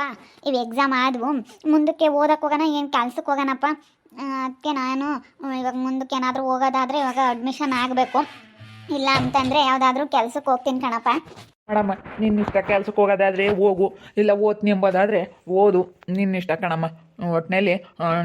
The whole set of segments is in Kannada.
ಕಣಪ್ಪ ಇವು ಎಕ್ಸಾಮ್ ಆದವು. ಮುಂದಕ್ಕೆ ಓದಕ್ಕೆ ಹೋಗೋಣ ಏನು ಕೆಲ್ಸಕ್ಕೆ ಹೋಗೋಣಪ್ಪ. ಅದಕ್ಕೆ ನಾನು ಇವಾಗ ಮುಂದಕ್ಕೆ ಏನಾದರೂ ಹೋಗೋದಾದರೆ ಇವಾಗ ಅಡ್ಮಿಷನ್ ಆಗಬೇಕು. ಇಲ್ಲ ಅಂತಂದರೆ ಯಾವುದಾದ್ರೂ ಕೆಲ್ಸಕ್ಕೆ ಹೋಗ್ತೀನಿ ಕಣಪ್ಪ. ಕಣಮ್ಮ ನಿನ್ನ ಇಷ್ಟ ಕೆಲ್ಸಕ್ಕೆ ಹೋಗೋದಾದ್ರೆ ಹೋಗು. ಇಲ್ಲ ಓದ್ತೀನಿ ಎಂಬೋದಾದ್ರೆ ಓದು. ನಿನ್ನ ಇಷ್ಟ ಕಣಮ್ಮ ಒಟ್ಟಿನಲ್ಲಿ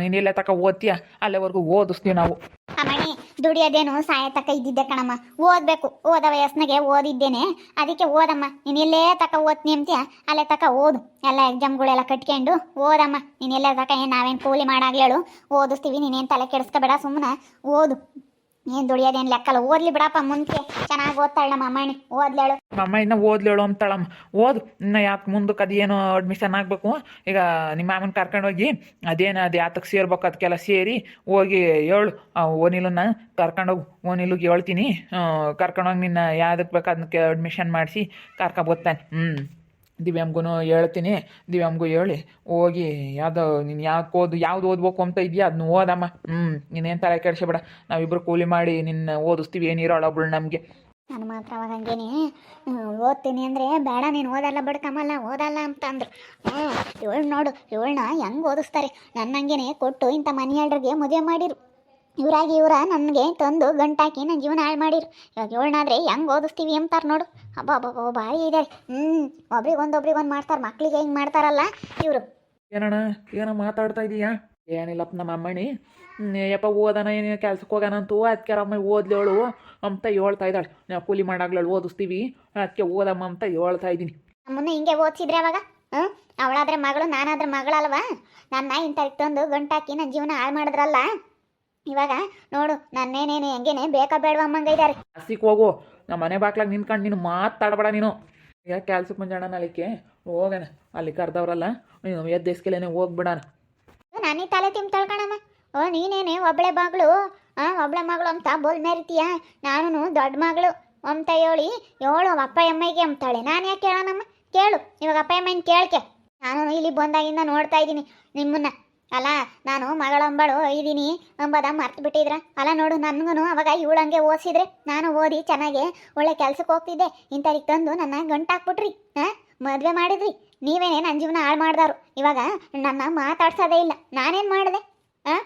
ನೀನೆಲ್ಲ ತಕ ಓದ್ತೀಯ? ಅಲ್ಲಿವರೆಗೂ ಓದಿಸ್ತೀವಿ ನಾವು. ಅಮ್ಮಣಿ ದುಡಿಯೋದೇನು ಸಾಯ ತಕ್ಕ ಇದ್ದಿದ್ದೆ ಕಣಮ್ಮ. ಓದಬೇಕು. ಓದ ವಯಸ್ಸಿನಾಗೆ ಓದಿದ್ದೇನೆ. ಅದಕ್ಕೆ ಓದಮ್ಮ. ನೀನು ಎಲ್ಲೇ ತಕ್ಕ ಓದ್ತೀನಿ ಅಂತೀಯ? ಅಲ್ಲೇ ತಕ ಓದು. ಎಲ್ಲ ಎಕ್ಸಾಮ್ಗಳೆಲ್ಲ ಕಟ್ಕೊಂಡು ಓದಮ್ಮ. ನೀನು ಎಲ್ಲೇ ತಕ್ಕ ಏನು ನಾವೇನು ಕೂಲಿ ಮಾಡಾಗ್ಲೇಳು? ಓದಿಸ್ತೀವಿ. ನೀನೇನು ತಲೆ ಕೆಡಿಸ್ಕೋಬೇಡ. ಸುಮ್ಮನೆ ಓದು. ಏನು ದುಡಿಯೋದೇನು ಲೆಕ್ಕಲ್ಲ? ಓದ್ಲಿ ಬಿಡಪ್ಪ ಮುಂದೆ ಚೆನ್ನಾಗಿ ಓದ್ತಾಳೆ ನಮ್ಮ ಅಮ್ಮಣಿ ಓದ್ಲೇಳು ಅಮ್ಮ ಇನ್ನ ಓದ್ಲೇಳು ಅಂತಾಳಮ್ಮ. ಓದು. ಇನ್ನ ಯಾಕೆ ಮುಂದಕ್ಕೆ ಅದೇನು ಅಡ್ಮಿಷನ್ ಆಗಬೇಕು? ಈಗ ನಿಮ್ಮ ಮಾಮನ ಕರ್ಕೊಂಡೋಗಿ ಅದೇನು ಅದು ಯಾತಕ್ಕೆ ಸೇರ್ಬೇಕು ಅದಕ್ಕೆಲ್ಲ ಸೇರಿ ಹೋಗಿ ಆ, ಓನಿಲನ್ನ ಕರ್ಕೊಂಡೋಗಿ ಓನಿಲುಗೆ ಹೇಳ್ತೀನಿ. ಕರ್ಕೊಂಡೋಗಿ ನಿನ್ನ ಯಾವ್ದಕ್ಕೆ ಬೇಕು ಅಡ್ಮಿಷನ್ ಮಾಡಿಸಿ ಕರ್ಕೊಬರ್ತಾನೆ ಹ್ಞೂ ದಿವ್ಯಮ್ಗೂ ಹೇಳ್ತೀನಿ ದಿವ್ಯಮ್ಗೂ ಹೇಳಿ, ಹೋಗಿ ಯಾವುದೋ ನೀನು ಯಾಕೆ ಓದು, ಯಾವ್ದು ಓದ್ಬೇಕು ಅಂತ ಇದೆಯಾ ಅದನ್ನ ಓದಮ್ಮ. ಹ್ಞೂ ನೀನೇನು ತಲೆ ಕೆಡಿಸ್ಬೇಡ. ನಾವಿಬ್ಬರು ಕೂಲಿ ಮಾಡಿ ನಿನ್ನ ಓದಿಸ್ತೀವಿ ಏನಿರೋಳ ಒಬ್ಳು ನಮಗೆ. ನಾನು ಮಾತ್ರ ಅವಾಗ ಹಂಗೇನೆ ಓದ್ತೀನಿ ಅಂದರೆ ಬೇಡ, ನೀನು ಓದಲ್ಲ ಬಿಡ್ಕಮ್ಮಲ್ಲ ಓದಲ್ಲ ಅಂತ ಅಂದ್ರು. ಇವಳು ನೋಡು, ಇವಳನ್ನ ಹೆಂಗೆ ಓದಿಸ್ತಾರೆ? ನನ್ನ ಹಂಗೇನೆ ಕೊಟ್ಟು ಇಂಥ ಮನೆಯಲ್ರಿಗೆ ಮದುವೆ ಮಾಡಿರು. ಇವರಾಗಿ ಇವರ ನನಗೆ ತಂದು ಗಂಟಾಕಿ ನನ್ನ ಜೀವನ ಹಾಳು ಮಾಡಿರು. ಇವಾಗ ಇವಳನ್ನಾದ್ರೆ ಹೆಂಗೆ ಓದಿಸ್ತೀವಿ ಅಂತಾರೆ ನೋಡು. ಹಬ್ಬ ಹಬ್ಬ ಭಾರಿ ಇದ್ದಾರೆ ಹ್ಞೂ ಒಬ್ರಿಗೆ ಒಂದು ಒಬ್ರಿಗೆ ಒಂದು ಮಾಡ್ತಾರೆ. ಮಕ್ಕಳಿಗೆ ಹೆಂಗೆ ಮಾಡ್ತಾರಲ್ಲ ಇವರು. ಏನಣ್ಣ ಏನೋ ಮಾತಾಡ್ತಾ ಇದೀಯಾ? ಏನಿಲ್ಲಪ್ಪ ನಮ್ಮ ಅಮ್ಮಣಿ. ಯಪ್ಪ ಓದನ ಏನು ಕೆಲ್ಸಕ್ಕೆ ಹೋಗೋಣ ಅಂತೂ ಅದಕ್ಕೆ ಅಮ್ಮ ಓದ್ಲೇಳು ಅಂತ ಹೇಳ್ತಾ ಇದ್ದಾಳೆ. ನಾವು ಕೂಲಿ ಮಾಡಾಗ್ಲಳು ಓದಿಸ್ತೀವಿ ಅದಕ್ಕೆ ಓದಮ್ಮ ಅಂತ ಹೇಳ್ತಾ ಇದ್ದೀನಿ ನಮ್ಮನ್ನು ಹಿಂಗೆ ಓದಿಸಿದ್ರೆ ಅವಾಗ? ಹ್ಞೂ ಅವಳಾದ್ರೆ ಮಗಳು ನಾನಾದ್ರೆ ಮಗಳಲ್ವಾ? ನನ್ನ ಇಂಥ ತಂದು ಗಂಟಾಕಿ ನನ್ನ ಜೀವನ ಹಾಳು ಮಾಡಿದ್ರಲ್ಲ? ಇವಾಗ ನೋಡು ನನ್ನೇನೇನು ಹೆಂಗೇನೆ ಬೇಕಾ ಬೇಡವಮ್ಮಂಗ ಇದ್ದಾರೆ ಹಸಿಕ್ ಹೋಗು ನಮ್ಮ ಮನೆ ಬಾಕ್ಲಾಗ ನಿಂತ್ಕೊಂಡು ನೀನು ಮಾತಾಡಬೇಡ ನೀನು. ಈಗ ಕೆಲ್ಸಕ್ಕೆ ಮುಂಜಾಣ ಅಲ್ಲಿಕ್ಕೆ ಹೋಗಣ ಅಲ್ಲಿ ಕರ್ದವ್ರಲ್ಲ. ನೀನು ಎದ್ದೇಸ್ಕೆಲೇನೆ ಹೋಗ್ಬಿಡಣ ನಾನೇ ತಲೆ ತಿಮ್ ತಳ್ಕಣಮ್ಮ ಓ ನೀನೇನೆ ಒಬ್ಳೆ ಮಗಳು ಆ ಒಬ್ಳೆ ಮಗಳು ಅಂತ ಬೋಲ್ ಮೇರಿತೀಯ? ನಾನು ದೊಡ್ಡ ಮಗಳು ಅಂತ ಹೇಳಿ ಏಳು ಅಪ್ಪ ಅಮ್ಮಗೆ ಅಂತಾಳೆ ನಾನು ಯಾಕೆ ಕೇಳೋಣಮ್ಮ? ಕೇಳು ಇವಾಗ ಅಪ್ಪ ಅಮ್ಮನ ಕೇಳ್ಕೆ. ನಾನು ಇಲ್ಲಿ ಬಂದಾಗಿಂದ ನೋಡ್ತಾ ಇದ್ದೀನಿ ನಿಮ್ಮನ್ನ. ಅಲ್ಲ, ನಾನು ಮಗಳೊಂಬಳು ಇದ್ದೀನಿ ಅಂಬದ ಮರ್ತು ಬಿಟ್ಟಿದ್ರ. ಅಲ್ಲ ನೋಡು ನನಗೂ ಅವಾಗ ಇವಳಂಗೆ ಓದಿಸಿದ್ರೆ. ನಾನು ಓದಿ ಚೆನ್ನಾಗೆ ಒಳ್ಳೆ ಕೆಲ್ಸಕ್ಕೆ ಹೋಗ್ತಿದ್ದೆ. ಇಂಥವ್ರಿಗೆ ತಂದು ನನ್ನ ಗಂಟಾಕ್ಬಿಟ್ರಿ ಹಾಂ ಮದುವೆ ಮಾಡಿದ್ರಿ. ನೀವೇನೇ ನನ್ನ ಜೀವನ ಹಾಳು ಮಾಡ್ದಾರು ಇವಾಗ ನನ್ನ ಮಾತಾಡ್ಸೋದೇ ಇಲ್ಲ. ನಾನೇನು ಮಾಡಿದೆ, ಆ?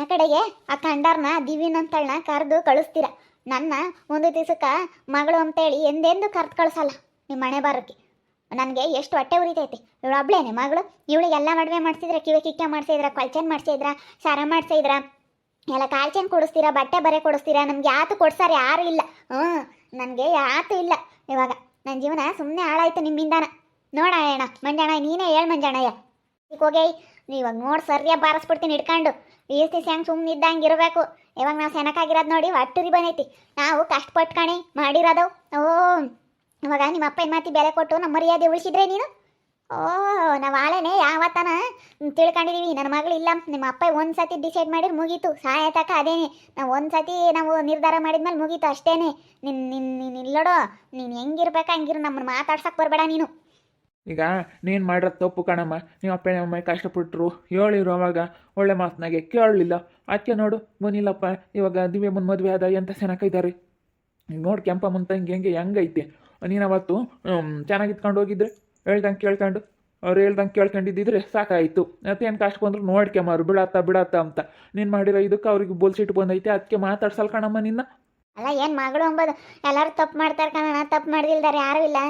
ಆ ಕಡೆಗೆ ಆ ಕಂಡರ್ನ ದಿವಿನಂತಳನ್ನ ಕರೆದು ಕಳಿಸ್ತೀರ. ನನ್ನ ಒಂದು ದಿವಸಕ್ಕೆ ಮಗಳು ಅಂತೇಳಿ ಎಂದೆಂದು ಕರೆದು ಕಳಿಸಲ್ಲ. ನಿಮ್ಮ ಮನೆ ಬರೋಕ್ಕೆ. ನನಗೆ ಎಷ್ಟು ಹೊಟ್ಟೆ ಉರಿತೈತಿ. ಇವಳು ಒಬ್ಳೇನೆ ಮಗಳು. ಇವಳಿಗೆಲ್ಲ ಮದುವೆ ಮಾಡಿಸಿದ್ರೆ, ಕಿವಿ ಕಿಕ್ಕ ಮಾಡಿಸಿದ್ರ, ಕೊಲ್ಚನ್ ಮಾಡಿಸಿದ್ರ, ಸರ ಮಾಡಿಸಿದ್ರ. ಎಲ್ಲ ಕಾಲ್ಚನ್ ಕೊಡಿಸ್ತೀರಾ, ಬಟ್ಟೆ ಬರೆ ಕೊಡಿಸ್ತೀರಾ, ನಮ್ಗೆ ಯಾತು ಕೊಡ್ಸಾರ ಯಾರು ಇಲ್ಲ. ಹ್ಞೂ, ನನಗೆ ಯಾತು ಇಲ್ಲ. ಇವಾಗ ನನ್ನ ಜೀವನ ಸುಮ್ಮನೆ ಹಾಳಾಯ್ತು ನಿಮ್ಮಿಂದಾನ. ನೋಡಣ ಮಂಜಣ ನೀನೇ ಹೇಳು ಮಂಜಣ್ಣಯ್ಯ ಈಗ ಹೋಗಿ, ಇವಾಗ ನೋಡಿ ಸರಿಯಾಗಿ ಬಾರಿಸ್ಬಿಡ್ತೀನಿ ಇಟ್ಕೊಂಡು ಈಸ್ತಿ ಹೆಂಗೆ ಸುಮ್ಮನೆ ಇದ್ದಂಗೆ ಇರಬೇಕು. ಇವಾಗ ನಾವು ಸೆನಕಾಗಿರೋದು ನೋಡಿ, ಅಟ್ಟುರಿ ಬಂದೈತಿ. ನಾವು ಕಷ್ಟಪಟ್ಕಣಿ ಕಣೆ, ಮಾಡಿರೋದು, ಓ. ಇವಾಗ ನಿಮ್ಮ ಅಪ್ಪನ ಮಾತಿ ಬೆಲೆ ಕೊಟ್ಟು ನಮ್ಮ ಮರ್ಯಾದೆ ಉಳಿಸಿದ್ರೆ ನೀನು? ಓ, ನಾವು ಆಳೆನೆ ಯಾವತ್ತನ ತಿಳ್ಕೊಂಡಿದೀವಿ. ನನ್ನ ಮಗಳು ಇಲ್ಲ. ನಿಮ್ಮ ಅಪ್ಪ ಒಂದು ಸತಿ ಡಿಸೈಡ್ ಮಾಡಿದ್ರೆ ಮುಗೀತು. ಸಹಾಯ ತಕ ಅದೇನೆ. ನಾವು ಒಂದು ಸತಿ ನಾವು ನಿರ್ಧಾರ ಮಾಡಿದ್ಮೇಲೆ ಮುಗೀತು ಅಷ್ಟೇನೆ. ನಿನ್ನ ನಿನ್ನ ನೀನು ಇಲ್ಲೋಡೋ ನೀನು ಹೆಂಗಿರ್ಬೇಕು ಹಂಗಿರು. ನಮ್ಮನ್ನು ಮಾತಾಡ್ಸಕ್ಕೆ ಬರಬೇಡ ನೀನು. ಈಗ ನೀನು ಮಾಡಿರೋ ತಪ್ಪು ಕಣಮ್ಮ. ನಿಮ್ಮ ಅಪ್ಪ ಅಮ್ಮ ಕಷ್ಟಪಟ್ಟರು ಹೇಳಿರು ಅವಾಗ. ಒಳ್ಳೆ ಮಾತನಾಗೆ ಕೇಳಲಿಲ್ಲ. ಅದಕ್ಕೆ ನೋಡು ಬನ್ನಿಲ್ಲಪ್ಪ ಇವಾಗ ದಿವ್ಯಮ್ಮನ ಮದುವೆ ಆದ ಎಂತ ಚೆನ್ನಾಗಿದ್ದಾರೆ ನೋಡಿ ಕೆಂಪಮ್ಮನ ತಂಗಿ ಹೆಂಗೆ ಹೆಂಗೈತೆ. ನೀನು ಅವತ್ತು ಚೆನ್ನಾಗಿ ಇತ್ಕೊಂಡು ಹೋಗಿದ್ರೆ, ಹೇಳ್ದಂಗೆ ಕೇಳ್ಕೊಂಡು, ಅವ್ರು ಹೇಳ್ದಂಗೆ ಕೇಳ್ಕೊಂಡಿದ್ದಿದ್ರೆ ಸಾಕಾಯಿತು. ಮತ್ತೇನು ಕಷ್ಟ ಬಂದ್ರು ನೋಡ್ಕೆಮಾರು ಬಿಡತ್ತ ಬಿಡತ್ತ ಅಂತ. ನೀನು ಮಾಡಿರೋ ಇದಕ್ಕೆ ಅವ್ರಿಗೆ ಬೋಲ್ಸಿಟ್ಟು ಬಂದೈತೆ ಅದಕ್ಕೆ ಮಾತಾಡ್ಸಲ್ ಕಣಮ್ಮ ನಿನ್ನ? ಅಲ್ಲ, ಏನು ಮಗಳು ಅಂಬೋದು, ಎಲ್ಲರೂ ತಪ್ಪು ಮಾಡ್ತಾರೆ ಕಣ ತಪ್ಪು ಮಾಡ್ದಿಲ್ದಾರೆ, ಯಾರೂ ಇಲ್ಲ.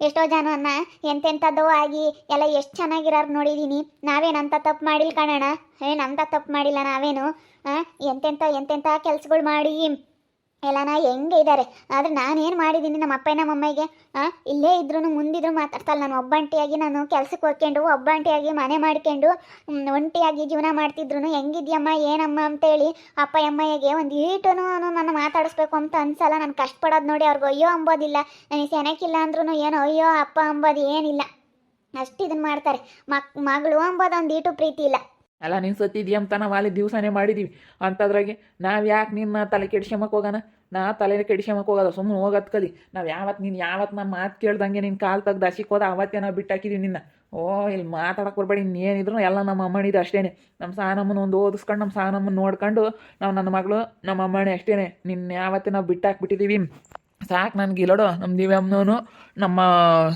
ಎಷ್ಟೋ ಜನನ್ನ ಎಂತೆಂಥದ್ದು ಆಗಿ, ಎಲ್ಲ ಎಷ್ಟು ಚೆನ್ನಾಗಿರೋರು ನೋಡಿದ್ದೀನಿ ನಾವೇನಂತ ತಪ್ಪು ಮಾಡಿಲ್ಲ ಕಣಣ್ಣ? ಏನಂತ ತಪ್ಪು ಮಾಡಿಲ್ಲ ನಾವೇನು? ಎಂತೆಂಥ ಎಂತೆಂಥ ಕೆಲ್ಸಗಳು ಮಾಡಿ. ಎಲ್ಲನ ಹೆಂಗೆ ಇದ್ದಾರೆ ಆದರೆ ನಾನೇನು ಮಾಡಿದ್ದೀನಿ ನಮ್ಮ ಅಪ್ಪ ನಮ್ಮ ಅಮ್ಮಗೆ? ಇಲ್ಲೇ ಇದ್ರೂ ಮುಂದಿದ್ರು ಮಾತಾಡ್ತಲ್ಲ ನಾನು. ಒಬ್ಬಂಟಿಯಾಗಿ ನಾನು ಕೆಲಸಕ್ಕೆ ಹೋಗ್ಕೊಂಡು ಒಬ್ಬಂಟಿಯಾಗಿ ಮನೆ ಮಾಡ್ಕೊಂಡು ಒಂಟಿಯಾಗಿ ಜೀವನ ಮಾಡ್ತಿದ್ರು ಹೆಂಗಿದ್ಯಮ್ಮ, ಏನಮ್ಮ ಅಂತೇಳಿ ಅಪ್ಪ, ಅಮ್ಮಯ್ಯಗೆ ಒಂದು ಈಟೂ ನಾನು ಮಾತಾಡಿಸ್ಬೇಕು ಅಂತ ಅನ್ಸಲ್ಲ. ನಾನು ಕಷ್ಟಪಡೋದು ನೋಡಿ ಅವ್ರಿಗೆ ಅಯ್ಯೋ ಅಂಬೋದಿಲ್ಲ. ನನಗೆ ಸೆನಕ್ಕಿಲ್ಲ ಅಂದ್ರೂ ಏನೋ, ಅಯ್ಯೋ ಅಪ್ಪ ಅಂಬೋದು ಏನಿಲ್ಲ. ಅಷ್ಟು ಇದನ್ನು ಮಾಡ್ತಾರೆ. ಮಕ್, ಮಗಳು ಅಂಬೋದು ಒಂದು ಈಟು ಪ್ರೀತಿ ಇಲ್ಲ. ಅಲ್ಲ, ನೀನು ಸತ್ತಿದ್ಯ ಅಂತ ನಾವು ಅಲ್ಲಿ ದಿವಸನೇ ಮಾಡಿದ್ದೀವಿ ಅಂಥದ್ರಾಗೆ ನಾವು ಯಾಕೆ ನಿನ್ನ ತಲೆ ಕೆಡ್ಸ್ಕೊಂಬಕ್ಕೆ ಹೋಗೋಣ ನಾ ತಲೆ ಕೆಡ್ಸ್ಕೊಂಬಕ್ಕೆ ಹೋಗೋದ ಸುಮ್ಮನೆ ಹೋಗೋದು ಕಲಿ. ನಾವು ಯಾವತ್ತು ನೀನು ಯಾವತ್ತು ನಮ್ಮ ಮಾತು ಕೇಳ್ದಂಗೆ ನಿನ್ನ ಕಾಲು ತೆಗ್ದು ಹಸಿಕ್ ಹೋದ, ಅವತ್ತೇ ನಾವು ಬಿಟ್ಟಾಕಿದ್ದೀವಿ ನಿನ್ನ. ಓ ಇಲ್ಲಿ ಮಾತಾಡಕ್ಕೆ ಬರಬೇಡಿ, ಇನ್ನೇನಿದ್ರು ಎಲ್ಲ ನಮ್ಮ ಅಮ್ಮನಿದು ಅಷ್ಟೇ ನಮ್ಮ ಸಾನಮ್ಮನ ಒಂದು ಓದಿಸ್ಕೊಂಡು ನಮ್ಮ ಸಾನಮ್ಮನ ನೋಡ್ಕೊಂಡು, ನಾವು ನನ್ನ ಮಗಳು ನಮ್ಮ ಅಮ್ಮನೇ ಅಷ್ಟೇ ನಿನ್ನ ಯಾವತ್ತೇ ನಾವು ಬಿಟ್ಟಾಕ್ಬಿಟ್ಟಿದ್ದೀವಿ ಸಾಕು ನನಗೆ ಇಲ್ಲೋಡು ನಮ್ಮ ದಿವ್ಯಮ್ಮನೂ ನಮ್ಮ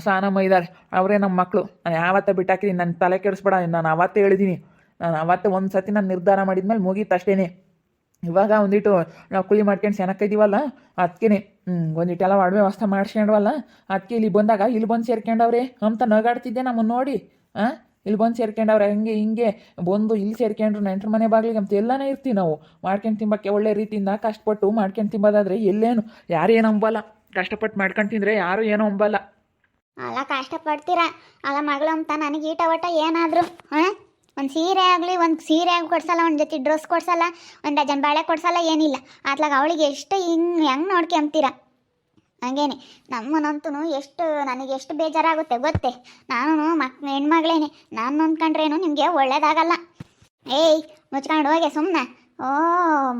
ಸಾನಮ್ಮ ಇದ್ದಾರೆ ಅವರೇ ನಮ್ಮ ಮಕ್ಕಳು ನಾನು ಯಾವತ್ತೇ ಬಿಟ್ಟಾಕಿದ್ದೀನಿ ನನ್ನ ತಲೆ ಕೆಡಿಸ್ಬೇಡ, ನಾನು ಅವತ್ತೇ ಹೇಳಿದ್ದೀನಿ ನಾನು ಅವತ್ತು ಒಂದು ಸತಿ ನಾನು ನಿರ್ಧಾರ ಮಾಡಿದ್ಮೇಲೆ ಮುಗೀತು ಅಷ್ಟೇ ಇವಾಗ ಒಂದಿಟ್ಟು ನಾವು ಕೂಲಿ ಮಾಡ್ಕೊಂಡು ಸೆನಕ್ಕಿದ್ದೀವಲ್ಲ ಅದಕ್ಕೇನೆ ಹ್ಞೂ ಒಂದಿಟ್ಟೆಲ್ಲ ಒಡವೆ ವ್ಯವಸ್ಥೆ ಮಾಡ್ಸ್ಕೊಂಡ್ವಲ್ಲ ಅದಕ್ಕೆ ಇಲ್ಲಿ ಬಂದಾಗ ಇಲ್ಲಿ ಬಂದು ಸೇರ್ಕೊಂಡವ್ರೆ, ಅಂತ ನಗಾಡ್ತಿದ್ದೆ ನಮ್ಮನ್ನು ನೋಡಿ. ಹಾಂ ಇಲ್ಲಿ ಬಂದು ಸೇರ್ಕೊಂಡವ್ರೆ, ಹಂಗೆ ಹಿಂಗೆ ಬಂದು ಇಲ್ಲಿ ಸೇರ್ಕೊಂಡ್ರು ನೆಂಟ್ರ ಮನೆ ಬಾಗಿಲಿಗೆ ಅಂತ ಎಲ್ಲನೇ ಇರ್ತೀವಿ ನಾವು. ಮಾಡ್ಕೊಂಡು ತಿಂಬಕ್ಕೆ ಒಳ್ಳೆ ರೀತಿಯಿಂದ ಕಷ್ಟಪಟ್ಟು ಮಾಡ್ಕೊಂಡು ತಿಂಬೋದಾದ್ರೆ ಎಲ್ಲೇನು? ಯಾರೇನು ಅಂಬಲ್ಲ ಕಷ್ಟಪಟ್ಟು ಮಾಡ್ಕೊಂಡು ತಿಂದರೆ ಯಾರು ಏನೂ ಅಂಬಲ್ಲ. ಅಲ್ಲ, ಕಷ್ಟಪಡ್ತೀರಾ? ಅಲ್ಲ ಮಗಳು ಅಂತ ನನಗೆ ಈಟ ಒಟ್ಟ ಏನಾದರೂ ಹಾಂ ಒಂದು ಸೀರೆ ಆಗಲಿ, ಒಂದು ಸೀರೆ ಆಗಿ ಕೊಡ್ಸಲ್ಲ, ಒಂದು ಜೊತೆ ಡ್ರೆಸ್ ಕೊಡ್ಸಲ್ಲ, ಒಂದು ಡಜನ್ ಬಾಳೆ ಕೊಡ್ಸಲ್ಲ, ಏನಿಲ್ಲ. ಆತ್ಲಾಗ ಅವಳಿಗೆ ಎಷ್ಟು ಹಿಂಗೆ, ಹೆಂಗೆ ನೋಡ್ಕೊಂತೀರ ಹಂಗೇನೆ. ನಮ್ಮನಂತೂ ಎಷ್ಟು, ನನಗೆ ಎಷ್ಟು ಬೇಜಾರಾಗುತ್ತೆ ಗೊತ್ತೇ? ನಾನು ಮಕ್, ಹೆಣ್ಮಗಳೇನೆ. ನಾನು ಅಂದ್ಕೊಂಡ್ರೇನು ನಿಮಗೆ ಒಳ್ಳೇದಾಗಲ್ಲ. ಏಯ್, ಮುಚ್ಕೊಂಡು ಹೋಗಿ ಸುಮ್ಮನೆ ಓ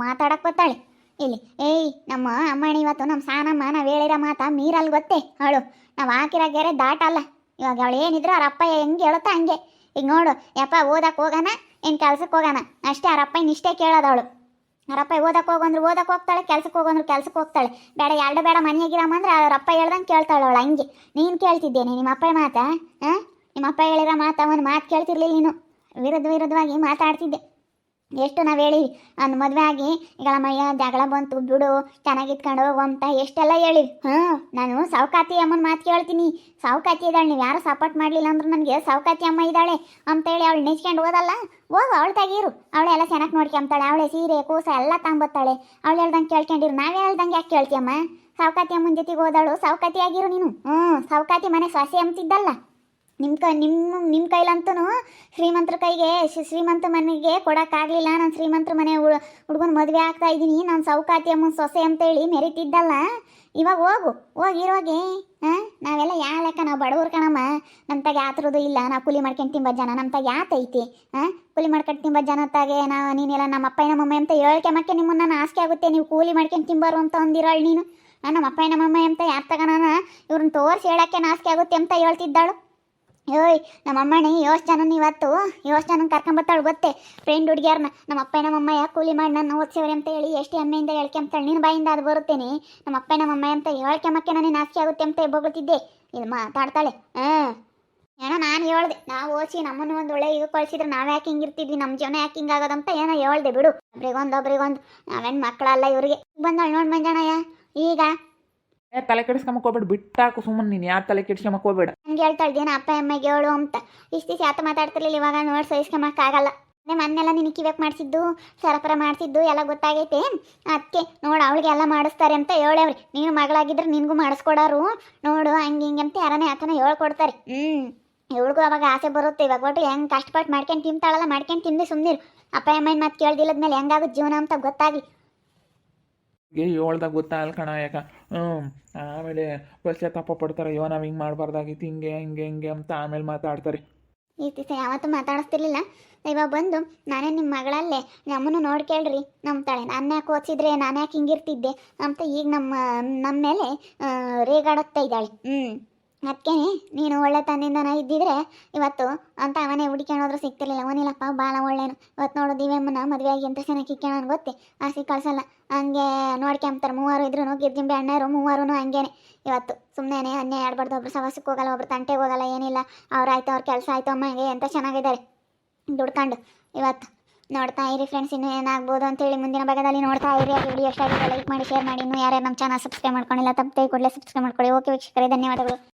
ಮಾತಾಡಕ್ಕೆ ಗೊತ್ತಾಳೆ ಇಲ್ಲಿ, ಏಯ್, ನಮ್ಮ ಅಮ್ಮಣ್ಣ ಇವತ್ತು ನಮ್ಮ ಸಾನಮ್ಮ, ನಾವು ಹೇಳಿರೋ ಮಾತಾ ಮೀರಲ್ಲಿ ಗೊತ್ತೇ? ಅವಳು ನಾವು ಹಾಕಿರೋ ಗೆರೆ ದಾಟಲ್ಲ. ಇವಾಗ ಅವಳು ಏನಿದ್ರು ಅವ್ರ ಅಪ್ಪ ಹೆಂಗೆ ಹೇಳುತ್ತಾ ಹಂಗೆ. ಈಗ ನೋಡು, ಯಪ್ಪ ಓದಕ್ಕೆ ಹೋಗೋಣ ಏನು ಕೆಲ್ಸಕ್ಕೆ ಹೋಗೋಣ ಅಷ್ಟೇ ಅವರಪ್ಪ ಅಪ್ಪ ಇಷ್ಟೇ ಕೇಳೋದವಳು. ಅವರಪ್ಪ ಓದಕ್ಕೆ ಹೋಗಂದ್ರೆ ಓದಕ್ಕೆ ಹೋಗ್ತಾಳೆ ಕೆಲ್ಸಕ್ಕೆ ಹೋಗಂದ್ರೆ ಕೆಲ್ಸಕ್ಕೆ ಹೋಗ್ತಾಳೆ. ಬೇಡ ಎರಡು ಬೇಡ ಮನೆಯಾಗಿರಮ್ಮ ಅಂದ್ರೆ ಅವರಪ್ಪ ಹೇಳ್ದಂಗೆ ಕೇಳ್ತಾಳೆ ಅವಳು ಹಂಗೆ. ನೀನು ಕೇಳ್ತಿದ್ದೇನೆ, ನಿಮ್ಮ ಅಪ್ಪ ಮಾತಾ? ಹಾಂ ನಿಮ್ಮ ಅಪ್ಪ ಹೇಳಿರೋ ಮಾತಾ ಒಂದು ಮಾತು ಕೇಳ್ತಿರ್ಲಿಲ್ಲ ನೀನು. ವಿರುದ್ಧ ವಿರುದ್ಧವಾಗಿ ಮಾತಾಡ್ತಿದ್ದೆ. ಎಷ್ಟು ನಾವು ಹೇಳಿವಿ ಒಂದು ಮದುವೆ ಆಗಿ, ಈಗ ಜಗಳ ಬಂತು, ಬಿಡು, ಚೆನ್ನಾಗಿ ಇಟ್ಕೊಂಡು ಹೋಗು ಅಂತ ಎಷ್ಟೆಲ್ಲ ಹೇಳಿ. ಹಾಂ, ನಾನು ಸಾವುಕಾತಿ ಅಮ್ಮನ ಮಾತು ಕೇಳ್ತೀನಿ. ಸಾವುಕಾತಿ ಇದ್ದಾಳೆ, ನೀವು ಯಾರು ಸಪೋರ್ಟ್ ಮಾಡಲಿಲ್ಲ ಅಂದ್ರೆ ನನಗೆ ಸಾವುಕಾತಿ ಅಮ್ಮ ಇದ್ದಾಳೆ ಅಂತೇಳಿ ಅವಳು ನೆಚ್ಕೊಂಡು ಓದಲ್ಲ ಹೋಗು, ಅವಳು ತೆಗೀರು. ಅವಳೆಲ್ಲ ಚೆನ್ನಾಗಿ ನೋಡ್ಕೊಂತಾಳೆ ಅವಳೆ ಸೀರೆ, ಕೂಸ ಎಲ್ಲ ತಂಬತ್ತಾಳೆ. ಅವಳು ಹೇಳ್ದಂಗೆ ಕೇಳ್ಕೊಂಡಿರು, ನಾವೇ ಹೇಳ್ದಂಗೆ ಯಾಕೆ ಕೇಳ್ತೀಯಮ್ಮ? ಸಾವುಕಾತಿ ಅಮ್ಮನ ಜೊತೆಗೆ ಓದಾಳು ಸಾವುಕಾತಿ ಆಗಿರು ನೀನು. ಹ್ಞೂ ಸಾವುಕಾತಿ ಮನೆ ಸ್ವಾಸಿ ಅಂತಿದ್ದಲ್ಲ ನಿಮ್ಮ ಕೈ ನಿಮ್ಮ ನಿಮ್ಮ ಕೈಲಂತೂ ಶ್ರೀಮಂತರ ಕೈಗೆ ಶ್ರೀ- ಶ್ರೀಮಂತ ಮನೆಗೆ ಕೊಡೋಕ್ಕಾಗಲಿಲ್ಲ. ನಾನು ಶ್ರೀಮಂತರ ಮನೆ ಹುಡುಗನ ಮದುವೆ ಆಗ್ತಾ ಇದ್ದೀನಿ. ನಾನು ಸೌಕಾತಿ ಅಮ್ಮನ ಸೊಸೆ ಅಂತೇಳಿ ಮೆರಿತಿದ್ದಲ್ಲ. ಇವಾಗ ಹೋಗು. ಹೋಗಿರೋಗೆ ಹಾಂ ನಾವೆಲ್ಲ ಯಾ ಲೆಕ್ಕ? ನಾವು ಬಡವ್ರು ಕಣಮ್ಮ. ನಮ್ಮ ತಾಗ ಯಾತ್ರದು ಇಲ್ಲ. ನಾವು ಕೂಲಿ ಮಾಡ್ಕೊಂಡು ತಿಂಬ ಜನ. ನಮ್ಮ ತಾಗ ಯಾತೈತಿ ಹಾಂ ಕೂಲಿ ಮಾಡ್ಕೊಂಡು ತಿಂಬ ಜನ ತಾಗೆ ನಾವು ನೀನೆಲ್ಲ ನಮ್ಮ ಅಪ್ಪ ನಮ್ಮಮ್ಮ ಅಂತ ಹೇಳ್ಕೆ ಮಕ್ಕೆ ನಿಮ್ಮನ್ನ ಆಸೆ ಆಗುತ್ತೆ. ನೀವು ಕೂಲಿ ಮಾಡ್ಕೊಂಡು ತಿಂಬಾರು ಅಂತ ಅಂದಿರೋಳು ನೀನು. ನಮ್ಮ ಅಪ್ಪ ನಮ್ಮಮ್ಮ ಅಂತ ಯಾರು ನಾನು ಇವ್ರನ್ನ ತೋರಿಸಿ ಹೇಳಕ್ಕೆ ನಾಸಿಕೆ ಆಗುತ್ತೆ ಅಂತ ಹೇಳ್ತಿದ್ದಾಳು. ಓಯ್ ನಮ್ಮ ಅಮ್ಮನೇ ಜನ ಇವತ್ತು ಯೋಚನನ್ನು ಕರ್ಕೊಂಬತ್ತಾಳು ಗೊತ್ತೇ? ಫ್ರೆಂಡ್ ಹುಡುಗಿಯರ್ನ ನಮ್ಮ ಅಪ್ಪ ನಮ್ಮಮ್ಮ ಯಾಕೆ ಕೂಲಿ ಮಾಡಿ ನಾನು ಓದ್ಸೇವ್ರಿ ಅಂತ ಹೇಳಿ ಎಷ್ಟು ಹೆಮ್ಮೆಯಿಂದ ಹೇಳ್ಕೊಂತಾಳೆ ನಿನ್ನ ಬಾಯಿಂದ ಅದು ಬರುತ್ತೇನೆ. ನಮ್ಮ ಅಪ್ಪ ನಮ್ಮಮ್ಮ ಅಂತ ಹೇಳ್ಕೊಂಬಕ್ಕೆ ನನಗೆ ನಾಚಿಕೆ ಆಗುತ್ತೆ ಅಂತ ಬೊಗಳ್ತಿದ್ದೆ. ಇದು ಮಾತಾಡ್ತಾಳೆ. ಹಾಂ. ಏನೋ ನಾನು ಹೇಳ್ದೆ, ನಾವು ಓದಿಸಿ ನಮ್ಮನ್ನು ಒಂದು ಒಳ್ಳೆ ಇದು ಕಳ್ಸಿದ್ರೆ ನಾವು ಯಾಕೆ ಹಿಂಗಿರ್ತಿದ್ವಿ ನಮ್ಮ ಜೀವನ ಯಾಕೆ ಹಿಂಗಾಗೋದಂತ ಏನೋ ಹೇಳ್ದೆ ಬಿಡು. ಒಬ್ರಿಗೊಂದು ಒಬ್ರಿಗೊಂದು ನಾವೇನು ಮಕ್ಕಳಲ್ಲ ಇವರಿಗೆ. ಬಂದಾಳೆ ನೋಡಿ ಮಂಜಣ್ಣಯ್ಯ ಈಗ ಏ, ತಲೆ ಕೆಡಿಸ್ಕೊಂಬಕ್ ಹೋಗ್ಬೇಡ, ಬಿಟ್ಟಾಕು ಸುಮ್ಮನೆ ನೀನು, ಯಾರು ತಲೆ ಕೆಡಿಸ್ಕೊಂಬಕ್ ಹೋಗ್ಬೇಡ. ಹಂಗೆ ಹೇಳ್ತಾ ಅಪ್ಪ ಅಮ್ಮಗೆ ಹೇಳು ಅಂತ. ಇಷ್ಟು ದಿವಸ ಯಾತ ಮಾತಾಡ್ತಿರ್ಲಿಲ್ಲ, ಇವಾಗ ನೋಡಿ ಸಹಿಸ್ಕೊಂಬಕ್ಕಾಗಲ್ಲ. ಅದೇ ಮೊನ್ನೆಲ್ಲ ನಿನಗೆ ಕಿವೆಕ್ ಮಾಡಿಸಿದ್ದು, ಸರಪರ ಮಾಡಿಸಿದ್ದು, ಎಲ್ಲ ಗೊತ್ತಾಗೈತೆ ಅದಕ್ಕೆ ನೋಡು ಅವಳಿಗೆ ಎಲ್ಲ ಮಾಡಿಸ್ತಾರೆ ಅಂತ ಹೇಳವ್ರಿ. ನೀನು ಮಗಳಾಗಿದ್ರೆ ನಿನಗೂ ಮಾಡಿಸ್ಕೊಡೋರು. ನೋಡು, ಹಂಗೆ ಹಿಂಗೆ ಅಂತ ಯಾರನೇ ಆತನ ಹೇಳ್ಕೊಡ್ತಾರೆ. ಹ್ಞೂ ಇವಳಿಗೂ ಅವಾಗ ಆಸೆ ಬರುತ್ತೆ, ಇವಾಗ ಒಟ್ಟು ಹೆಂಗೆ ಕಷ್ಟಪಟ್ಟು ಮಾಡ್ಕೊಂಡು ತಿಂತಾಳಲ್ಲ, ಮಾಡ್ಕೊಂಡು ತಿಂದು ಸುಮ್ಮನಿರು ಅಪ್ಪ ಅಮ್ಮನ ಮಾತು ಕೇಳ್ದಿಲ್ಲದ್ಮೇಲೆ ಹೆಂಗಾಗುತ್ತೆ ಜೀವನ ಅಂತ ಗೊತ್ತಾಗಿ ಗೆ ಹೇಳ್ದಾಗ ಗೊತ್ತಾಗಲ್ಲ ಕಣ ಯಾಕ? ಹ್ಞೂ ಆಮೇಲೆ ಪಶ್ಚಾತ್ತಾಪ ಪಡ್ತಾರೆ, ಅಯ್ಯೋ, ನಾವು ಹಿಂಗೆ ಮಾಡಬಾರ್ದಾಗಿತ್ತು, ಹಿಂಗೆ ಹಿಂಗೆ ಹಿಂಗೆ ಅಂತ ಆಮೇಲೆ ಮಾತಾಡ್ತಾರೆ. ಈ ದಿವಸ ಯಾವತ್ತೂ ಮಾತಾಡಿಸ್ತಿರ್ಲಿಲ್ಲ. ಇವಾಗ ಬಂದು, ನಾನೇ ನಿಮ್ಮ ಮಗಳಲ್ಲೇ, ನಮ್ಮನ್ನು ನೋಡ್ಕೇಳ್ರಿ ನಂಬ್ತಾಳೆ ನಾನು ಯಾಕೆ ಓದಿಸಿದ್ರೆ, ನಾನು ಯಾಕೆ ಹಿಂಗಿರ್ತಿದ್ದೆ ಅಂತ ಈಗ ನಮ್ಮ ನಮ್ಮ ಮೇಲೆ ರೇಗಾಡುತ್ತಾ ಇದ್ದಾಳೆ. ಹ್ಞೂ ಅದಕ್ಕೆ ನೀನು ಒಳ್ಳೆ ತಂದಿಂದನ ಇದ್ದಿದ್ರೆ ಇವತ್ತು ಅಂತ ಅವನೇ ಹುಡುಕ್ಯಾಣ ಹೋದ್ರೆ ಸಿಗ್ತಿರ್ಲಿಲ್ಲ. ಅವನಿಲ್ಲಪ್ಪ ಭಾಳ ಒಳ್ಳೇನು. ಇವತ್ತು ನೋಡು, ದಿವ್ಯಮ್ಮನ ಮದುವೆ ಆಗಿ ಅಂತ ಚೆನ್ನಾಗಿ ಕಿಕ್ಕ್ಯಾಣ ಗೊತ್ತಿ? ಆಸೆ ಕಳ್ಸಲ್ಲ. ಹಂಗೆ ನೋಡ್ಕೊಂಬ್ತಾರೆ ಮೂವರು ಇದ್ರು ಗಿರ್ಜಿಂಬೆ ಅಣ್ಣರು ಮೂವರು ಹಂಗೇನೆ. ಇವತ್ತು ಸುಮ್ಮನೆ ಅನ್ಯಾಯ ಆಡ್ಬಾರ್ದು. ಒಬ್ರು ಸವಾಸಕ್ಕೆ ಹೋಗಲ್ಲ, ಒಬ್ರು ತಂಟೆಗೆ ಹೋಗಲ್ಲ, ಏನಿಲ್ಲ. ಅವ್ರಾಯ್ತು, ಅವ್ರ ಕೆಲಸ ಆಯ್ತು, ಅಮ್ಮ ಹಂಗೆ ಅಂತ ಚೆನ್ನಾಗಿದ್ದಾರೆ. ದುಡ್ಕೊಂಡು. ಇವತ್ತು ನೋಡ್ತಾ ಇರಿ ಫ್ರೆಂಡ್ಸ್ ಇನ್ನೂ ಏನಾಗ್ಬೋದು ಅಂತೇಳಿ ಮುಂದಿನ ಭಾಗದಲ್ಲಿ ನೋಡ್ತಾ ಇರಿ. ಅದು ವಿಡಿಯೋ ಎಷ್ಟಾಗಿದೆ ಲೈಕ್ ಮಾಡಿ ಶೇರ್ ಮಾಡಿ. ಇನ್ನೂ ಯಾರ್ಯಾರು ನಮ್ಮ ಚಾನಲ್ ಸಬ್ಸ್ಕ್ರೈಬ್ ಮಾಡ್ಕೊಂಡಿಲ್ಲ, ತಪ್ಪದೆ ಕೂಡಲೇ ಸಬ್ಸ್ಕ್ರೈಬ್ ಮಾಡ್ಕೊಳ್ಳಿ. ಓಕೆ ವೀಕ್ಷಕರೇ, ಧನ್ಯವಾದಗಳು.